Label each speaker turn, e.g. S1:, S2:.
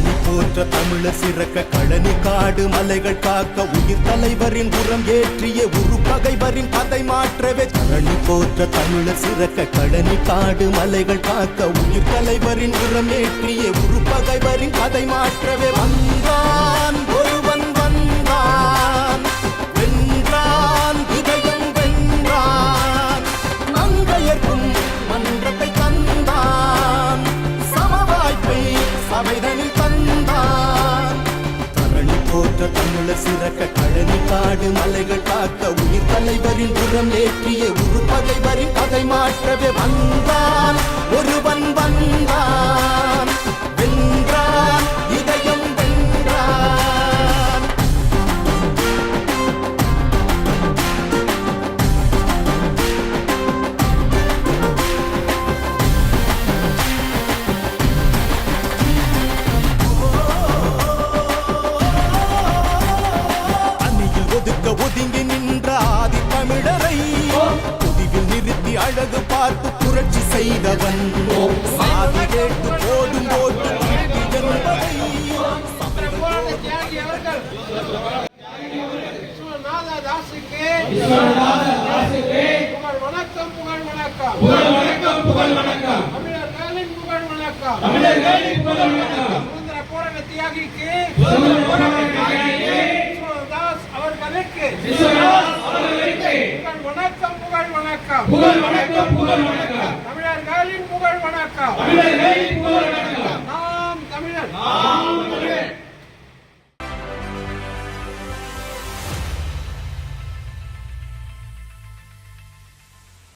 S1: போற்ற தமிழர் சிறக்க கழனி காடு மலைகள் காக்க உயிர் தலைவரின் புறம் ஏற்றிய உரு பகைவரின் பதை மாற்றவே. கழனி போற்ற தமிழர் சிறக்க கழனி காடு மலைகள் காக்க உயிர் தலைவரின் புறம் ஏற்றிய உரு பகைவரின் பதை மாற்றவே. வந்தான் ஒருவன் வந்தான் வென்றான் இதயம் வென்றான். மங்கையர்க்கும் மன்றத்தை தந்தான் சமவாய்ப்பை சபைதனில் தரணி தமிழர் சிறக்க கழனி காடு மலைகள் காக்க உயிர் தலைவரின் புறம் ஏற்றிய உரு பகைவரின் பகை மாற்றவே வந்தார் அழகு பார்த்து புரட்சி செய்தவன். சாதி கேட்டு போடும் போட்டு
S2: புகழ் வணக்கம் புகழ் வணக்கம்
S3: புகழ் வணக்கம்.
S2: தமிழர்களின் புகழ் வணக்கம்
S3: தமிழர்களின் புகழ் வணக்கம்.
S2: சுதந்திர போராட்ட தியாகிக்கு
S3: சுதந்திர போராட்ட தியாகிக்கு
S2: விஸ்வதாஸ் அவர்களுக்கு வணக்கம். புகழ் வணக்கம்
S3: புகழ் வணக்கம்.
S2: தமிழர்களின் புகழ் வணக்கம்.